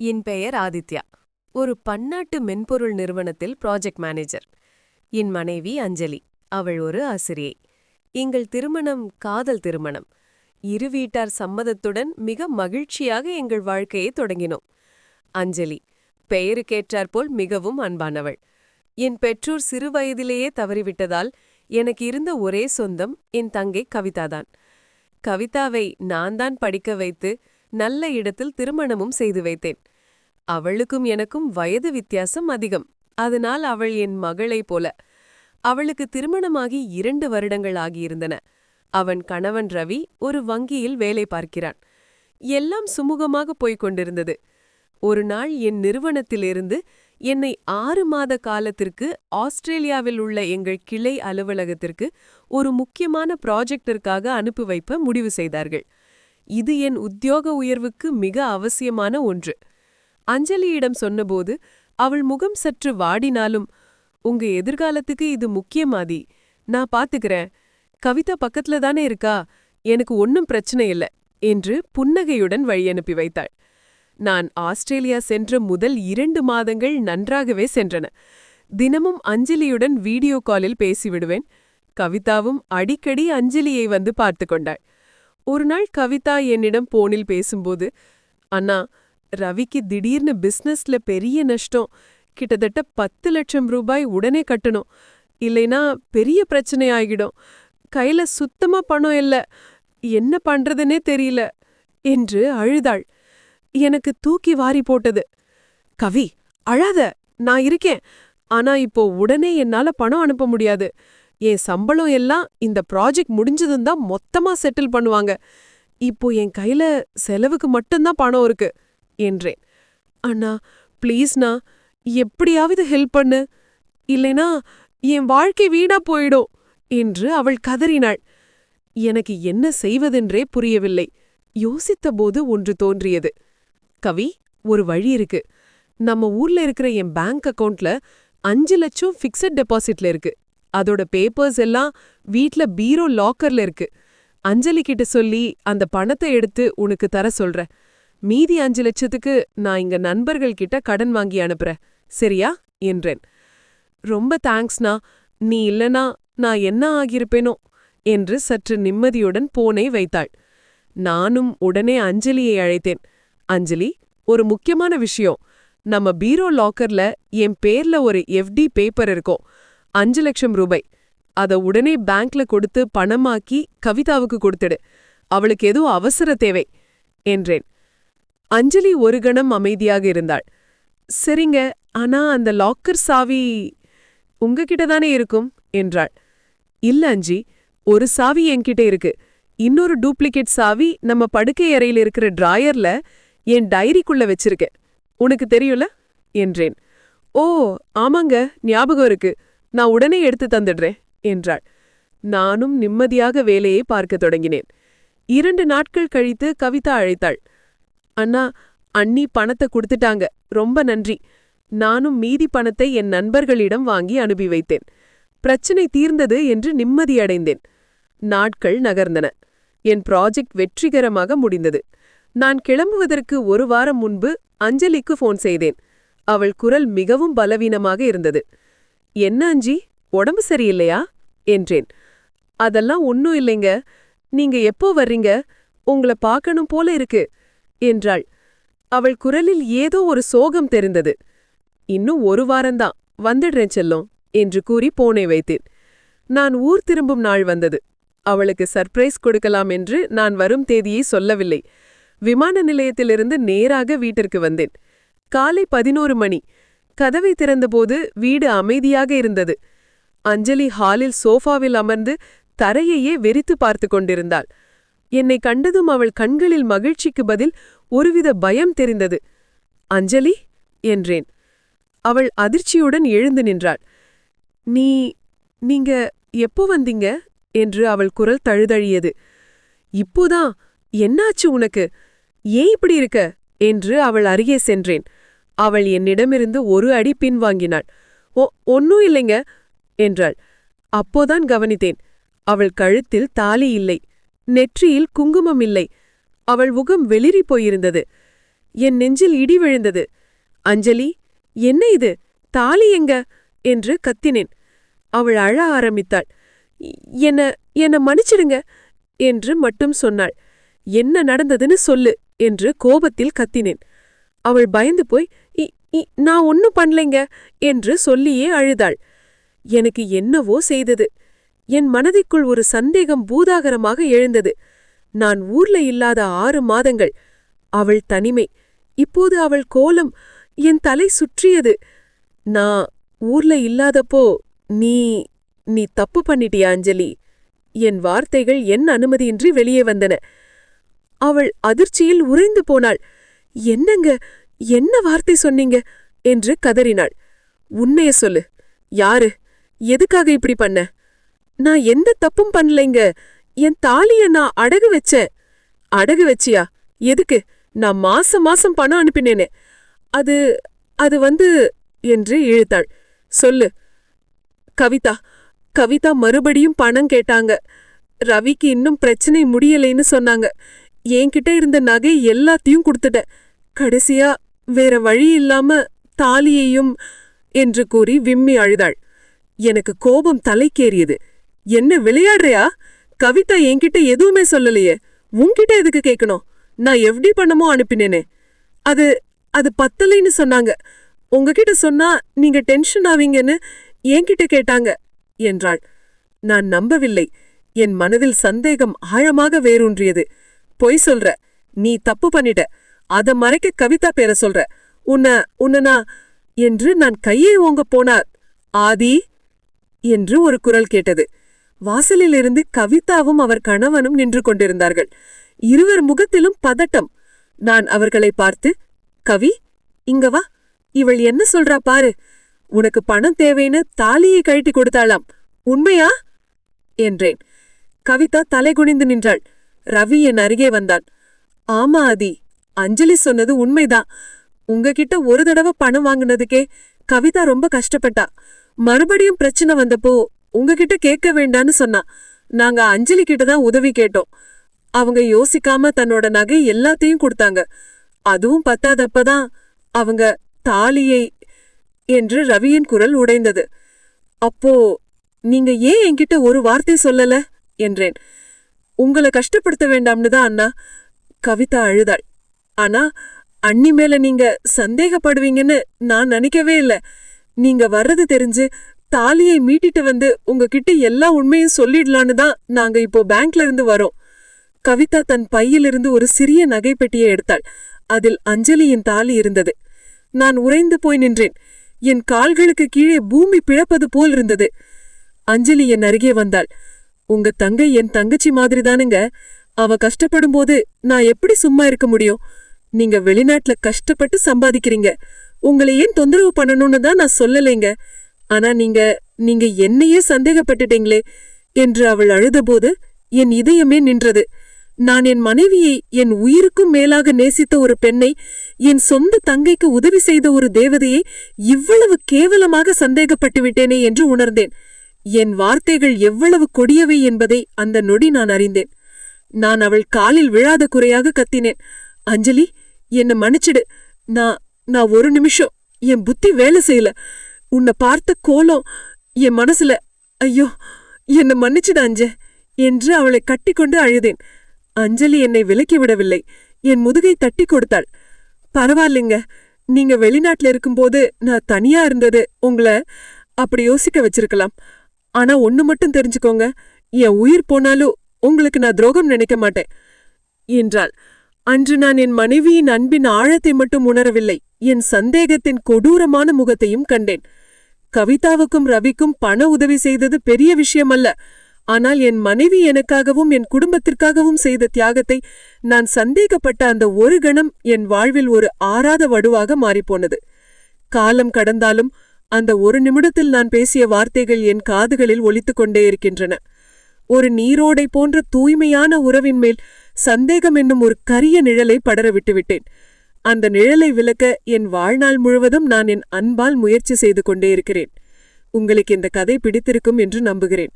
என் பெயர் ஆதித்யா. ஒரு பன்னாட்டு மென்பொருள் நிறுவனத்தில் ப்ராஜெக்ட் மேனேஜர். என் மனைவி அஞ்சலி. அவள் ஒரு ஆசிரியை. எங்கள் திருமணம் காதல் திருமணம். இரு வீட்டார் சம்மதத்துடன் மிக மகிழ்ச்சியாக எங்கள் வாழ்க்கையை தொடங்கினோம். அஞ்சலி பெயருக்கேற்றாற்போல் மிகவும் அன்பானவள். என் பெற்றோர் சிறுவயதிலேயே தவறிவிட்டதால் எனக்கு இருந்த ஒரே சொந்தம் என் தங்கை கவிதாதான். கவிதாவை நான் தான் படிக்க வைத்து நல்ல இடத்தில் திருமணமும் செய்து வைத்தேன். அவளுக்கும் எனக்கும் வயது வித்தியாசம் அதிகம். அதனால் அவள் என் மகளைப் போல. அவளுக்கு திருமணமாகி இரண்டு வருடங்கள் ஆகியிருந்தன. அவன் கணவன் ரவி ஒரு வங்கியில் வேலை பார்க்கிறான். எல்லாம் சுமூகமாக போய்க் கொண்டிருந்தது. ஒரு நாள் என் நிறுவனத்திலிருந்து என்னை ஆறு மாத காலத்திற்கு ஆஸ்திரேலியாவில் உள்ள எங்கள் கிளை அலுவலகத்திற்கு ஒரு முக்கியமான ப்ராஜெக்டிற்காக அனுப்பி வைப்ப முடிவு செய்தார்கள். இது என் உத்தியோக உயர்வுக்கு மிக அவசியமான ஒன்று. அஞ்சலியிடம் சொன்னபோது அவள் முகம் சற்று வாடினாலும் உங்க எதிர்காலத்துக்கு இது முக்கியமாதி நான் பாத்துக்கிறேன். கவிதா பக்கத்துல தானே இருக்கா? எனக்கு ஒன்னும் பிரச்சனை இல்ல என்று புன்னகையுடன் வழியனுப்பி வைத்தாள். நான் ஆஸ்திரேலியா சென்ற முதல் இரண்டு மாதங்கள் நன்றாகவே சென்றன. தினமும் அஞ்சலியுடன் வீடியோ காலில் பேசிவிடுவேன். கவிதாவும் அடிக்கடி அஞ்சலியை வந்து பார்த்து கொண்டாள். ஒரு நாள் கவிதா என்னிடம் போனில் பேசும்போது அண்ணா ரவிக்கு திடீர்னு பிசினஸ்ல பெரிய நஷ்டம். கிட்டத்தட்ட பத்து லட்சம் ரூபாய் உடனே கட்டணும். இல்லைனா பெரிய பிரச்சனை ஆகிடும். கையில சுத்தமா பணம் இல்ல. என்ன பண்றதுன்னே தெரியல என்று அழுதாள். எனக்கு தூக்கி வாரி போட்டது. கவி அழாத. நான் இருக்கேன். ஆனா இப்போ உடனே என்னால பணம் அனுப்ப முடியாது. என் சம்பளம் எல்லாம் இந்த ப்ராஜெக்ட் முடிஞ்சதும் தான் மொத்தமா செட்டில் பண்ணுவாங்க. இப்போ என் கையில செலவுக்கு மட்டும்தான் பணம் இருக்கு என்றேன். அண்ணா ப்ளீஸ்ண்ணா எப்படியாவது ஹெல்ப் பண்ணு. இல்லைனா என் வாழ்க்கை வீணா போயிடும் என்று அவள் கதறினாள். எனக்கு என்ன செய்வதென்றே புரியவில்லை யோசித்தபோது ஒன்று தோன்றியது. கவி ஒரு வழி இருக்கு. நம்ம ஊர்ல இருக்கிற என் பேங்க் அக்கவுண்ட்ல அஞ்சு லட்சம் ஃபிக்ஸட் டெபாசிட்ல இருக்கு. அதோட பேப்பர்ஸ் எல்லாம் வீட்ல பீரோ லாக்கர்ல இருக்கு. அஞ்சலி கிட்ட சொல்லி அந்த பணத்தை எடுத்து உனக்கு தர சொல்றேன். மீதி அஞ்சு லட்சத்துக்கு நான் இங்க நண்பர்கள் கிட்ட கடன் வாங்கி அனுப்புறேன். சரியா? என்றேன். ரொம்ப தேங்க்ஸ்னா நீ இல்லனா நான் என்ன ஆகியிருப்பேனோ என்று சற்று நிம்மதியுடன் போனை வைத்தாள். நானும் உடனே அஞ்சலியை அழைத்தேன். அஞ்சலி ஒரு முக்கியமான விஷயம். நம்ம பீரோ லாக்கர்ல என் பேர்ல ஒரு எஃப்டி பேப்பர் இருக்கும். அஞ்சு லட்சம் ரூபாய். அத உடனே பேங்க்ல கொடுத்து பணமாக்கி கவிதாவுக்கு கொடுத்துடு. அவளுக்கு ஏதோ அவசர தேவை என்றேன். அஞ்சலி ஒரு கணம் அமைதியாக இருந்தாள். சரிங்க ஆனா அந்த லாக்கர் சாவி உங்ககிட்ட தானே இருக்கும் என்றாள். இல்ல அஞ்சி ஒரு சாவி என்கிட்ட இருக்கு. இன்னொரு டூப்ளிகேட் சாவி நம்ம படுக்கை அறையில் இருக்கிற டிராயர்ல என் டைரிக்குள்ள வச்சிருக்கேன். உனக்கு தெரியுல என்றேன். ஓ ஆமாங்க ஞாபகம் இருக்கு. நான் உடனே எடுத்து தந்துடுறேன் என்றாள். நானும் நிம்மதியாக வேலையை பார்க்கத் தொடங்கினேன். இரண்டு நாட்கள் கழித்து கவிதா அழைத்தாள். அண்ணா அண்ணி பணத்தை கொடுத்துட்டாங்க. ரொம்ப நன்றி. நானும் மீதி பணத்தை என் நண்பர்களிடம் வாங்கி அனுப்பி வைத்தேன். பிரச்சனை தீர்ந்தது என்று நிம்மதியடைந்தேன் நாட்கள் நகர்ந்தன. என் ப்ராஜெக்ட் வெற்றிகரமாக முடிந்தது. நான் கிளம்புவதற்கு ஒரு வாரம் முன்பு அஞ்சலிக்கு ஃபோன் செய்தேன். அவள் குரல் மிகவும் பலவீனமாக இருந்தது. என்ன அஞ்சி உடம்பு சரியில்லையா? என்றேன். அதெல்லாம் ஒன்னும் இல்லைங்க. நீங்க எப்போ வர்றீங்க? உங்கள பார்க்கணும் போல இருக்கு என்றாள். அவள் குரலில் ஏதோ ஒரு சோகம் தெரிந்தது. இன்னும் ஒரு வாரம்தான். வந்துடுறேன் செல்லம் என்று கூறி போனை வைத்தேன். நான் ஊர் திரும்பும் நாள் வந்தது. அவளுக்கு சர்ப்ரைஸ் கொடுக்கலாம் என்று நான் வரும் தேதியை சொல்லவில்லை. விமான நிலையத்திலிருந்து நேராக வீட்டிற்கு வந்தேன். காலை பதினோரு மணி. கதவை திறந்தபோது வீடு அமைதியாக இருந்தது. அஞ்சலி ஹாலில் சோஃபாவில் அமர்ந்து தரையையே வெறித்து பார்த்து கொண்டிருந்தாள். என்னை கண்டதும் அவள் கண்களில் மகிழ்ச்சிக்கு பதில் ஒருவித பயம் தெரிந்தது. அஞ்சலி? என்றேன். அவள் அதிர்ச்சியுடன் எழுந்து நின்றாள். நீ நீங்க எப்போ வந்தீங்க? என்று அவள் குரல் தழுதழியது. இப்போதான் என்னாச்சு உனக்கு? ஏன் இப்படி இருக்க? என்று அவள் அருகே சென்றேன். அவள் என்னிடமிருந்து ஒரு அடி பின்வாங்கினாள். ஓ ஒன்னும் இல்லைங்க என்றாள். அப்போதான் கவனித்தேன். அவள் கழுத்தில் தாலி இல்லை. நெற்றியில் குங்குமம் இல்லை. அவள் முகம் வெளிரி போயிருந்தது. என் நெஞ்சில் இடி விழுந்தது. அஞ்சலி என்ன இது? தாலி எங்க? என்று கத்தினேன். அவள் அழ ஆரம்பித்தாள். என்ன என்ன மன்னிச்சிடுங்க என்று மட்டும் சொன்னாள். என்ன நடந்ததுன்னு சொல்லு என்று கோபத்தில் கத்தினேன். அவள் பயந்து போய் "இ- இ- நான் ஒன்னும் பண்ணலைங்க என்று சொல்லியே அழுதாள். எனக்கு என்னவோ செய்தது. என் மனதிற்குள் ஒரு சந்தேகம் பூதாகரமாக எழுந்தது. நான் ஊர்ல இல்லாத ஆறு மாதங்கள். அவள் தனிமை. இப்போது அவள் கோலம் என் தலை சுற்றியது. நான் ஊர்ல இல்லாதப்போ நீ நீ தப்பு பண்ணிட்டியா அஞ்சலி? என் வார்த்தைகள் என் அனுமதியின்றி வெளியே வந்தன. அவள் அதிர்ச்சியில் உறைந்து போனாள். என்னங்க? என்ன வார்த்தை சொன்னீங்க? என்று கதறினாள். உன்னைய சொல்லு. யாரு? எதுக்காக இப்படி பண்ண? நான் எந்த தப்பும் பண்ணலைங்க. என் தாலிய நான் அடகு வச்சேன். அடகு வச்சியா? எதுக்கு? நான் மாசம் மாசம் பணம் அனுப்பினேனே. அது அது வந்து என்று இழுத்தாள். சொல்லு. கவிதா கவிதா மறுபடியும் பணம் கேட்டாங்க. ரவிக்கு இன்னும் பிரச்சனை முடியலைன்னு சொன்னாங்க. என்கிட்ட இருந்த நகை எல்லாத்தையும் கொடுத்துட்டேன். கடைசியா வேற வழி இல்லாம தாலியையும் என்று கூறி விம்மி அழுதாள். எனக்கு கோபம் தலைக்கேறியது. என்ன விளையாடுறியா? கவிதா என்கிட்ட எதுவுமே சொல்லலையே. உன்கிட்ட எதுக்கு கேட்கணும் நான் எப்படி பண்ணமோ அனுப்பினேனே. அது அது பத்தலைன்னு சொன்னாங்க. உங்ககிட்ட சொன்னா நீங்க டென்ஷன் ஆவீங்கன்னு என்கிட்ட கேட்டாங்க என்றாள். நான் நம்பவில்லை. என் மனதில் சந்தேகம் ஆழமாக வேரூன்றியது. பொய் சொல்ற. நீ தப்பு பண்ணிட்ட. அத மறைக்க கவிதா பேர சொல்ற. உன்ன உன்ன என்று நான் கையை ஓங்க போனார். ஆதி என்று ஒரு குரல் கேட்டது. வாசலிலிருந்து கவிதாவும் அவர் கணவனும் நின்று கொண்டிருந்தார்கள். இருவர் முகத்திலும் பதட்டம். நான் அவர்களை பார்த்து கவி இங்க வா. இவள் என்ன சொல்றா பாரு. உனக்கு பணம் தேவைன்னு தாலியை கழட்டி கொடுத்தாளாம். உண்மையா? என்றேன். கவிதா தலைகுனிந்து நின்றாள். ரவி என் அருகே வந்தான். ஆமா ஆதி. அஞ்சலி சொன்னது உண்மைதான். உங்ககிட்ட ஒரு தடவை பணம் வாங்குனதுக்கே கவிதா ரொம்ப கஷ்டப்பட்டா. மறுபடியும் பிரச்சனை வந்தப்போ உங்ககிட்ட கேட்க வேண்டான்னு சொன்னா. நாங்க அஞ்சலி கிட்ட தான் உதவி கேட்டோம். அவங்க யோசிக்காம தன்னோட நகை எல்லாத்தையும் கொடுத்தாங்க. அதுவும் பத்தாதப்பதான் அவங்க தாலியை என்று ரவியின் குரல் உடைந்தது. அப்போ நீங்க ஏன் என்கிட்ட ஒரு வார்த்தை சொல்லல? என்றேன். உங்களை கஷ்டப்படுத்த வேண்டாம்னு தான் அண்ணா. கவிதா அழுதாள். ஆனா அண்ணி மேல நீங்க சந்தேகப்படுவீங்கன்னு நான் நினைக்கவே இல்ல. நீங்க வர்றது தெரிஞ்சு தாலியை மீட்டிட்டு வந்து உங்ககிட்ட எல்லா உண்மையும் சொல்லிடலான்னு தான் நாங்க இப்போ பேங்க்ல இருந்து வரோம். கவிதா தன் பையிலிருந்து ஒரு சிறிய நகைப்பெட்டியை எடுத்தாள். அதில் அஞ்சலியின் தாலி இருந்தது. நான் உறைந்து போய் நின்றேன். என் கால்களுக்கு கீழே பூமி பிழப்பது போல் இருந்தது. அஞ்சலி என் அருகே வந்தாள். உங்க தங்கை என் தங்கச்சி மாதிரி தானுங்க அவ கஷ்டப்படும் போது நான் எப்படி சும்மா இருக்க முடியும்? நீங்க வெளிநாட்டுல கஷ்டப்பட்டு சம்பாதிக்கிறீங்க. உங்களை ஏன் தொந்தரவு பண்ணணும்னு தான் நான் சொல்லலைங்க. ஆனா நீங்க நீங்க என்னையே சந்தேகப்பட்டுட்டீங்களே என்று அவள் அழுதபோது என் இதயமே நின்றது. நான் என் மனைவியை என் உயிருக்கும் மேலாக நேசித்த ஒரு பெண்ணை என் சொந்த தங்கைக்கு உதவி செய்த ஒரு தேவதையை இவ்வளவு கேவலமாக சந்தேகப்பட்டு விட்டேனே என்று உணர்ந்தேன். என் வார்த்தைகள் எவ்வளவு கொடியவை என்பதை அந்த நொடி நான் அறிந்தேன். நான் அவள் காலில் விழாத குறையாக கத்தினேன். அஞ்சலி என்ன மன்னிச்சிடு. நான் நான் ஒரு நிமிஷம். என் புத்தி வேலை செய்யல. உன்னை பார்த்த கோலம் என் மனசுல ஐயோ என்ன மன்னிச்சுடு அஞ்ச என்று அவளை கட்டிக்கொண்டு அழுதேன். அஞ்சலி என்னை விலக்கி விடவில்லை. என் முதுகை தட்டி கொடுத்தாள். பரவாயில்லைங்க. நீங்க வெளிநாட்டுல இருக்கும்போது நான் தனியா இருந்தது உங்களை அப்படி யோசிக்க வச்சிருக்கலாம். ஆனா ஒண்ணு மட்டும் தெரிஞ்சுக்கோங்க. என் உயிர் போனாலும் உங்களுக்கு நான் துரோகம் நினைக்க மாட்டேன் என்றாள். அன்று நான் என் மனைவியின் அன்பின் ஆழத்தை மட்டும் உணரவில்லை என் சந்தேகத்தின் கொடூரமான முகத்தையும் கண்டேன். கவிதாவுக்கும் ரவிக்கும் பண உதவி செய்தது பெரிய விஷயம் அல்ல ஆனால் என் மனைவி எனக்காகவும் என் குடும்பத்திற்காகவும் செய்த தியாகத்தை நான் சந்தேகப்பட்ட அந்த ஒரு கணம் என் வாழ்வில் ஒரு ஆறாத வடுவாக மாறிப்போனது. காலம் கடந்தாலும் அந்த ஒரு நிமிடத்தில் நான் பேசிய வார்த்தைகள் என் காதுகளில் ஒலித்துக் கொண்டே இருக்கின்றன. ஒரு நீரோடை போன்ற தூய்மையான உறவின் மேல் சந்தேகம் என்னும் ஒரு கரிய நிழலை படர விட்டுவிட்டேன். அந்த நிழலை விளக்க என் வாழ்நாள் முழுவதும் நான் என் அன்பால் முயற்சி செய்து கொண்டே இருக்கிறேன். உங்களுக்கு இந்த கதை பிடித்திருக்கும் என்று நம்புகிறேன்.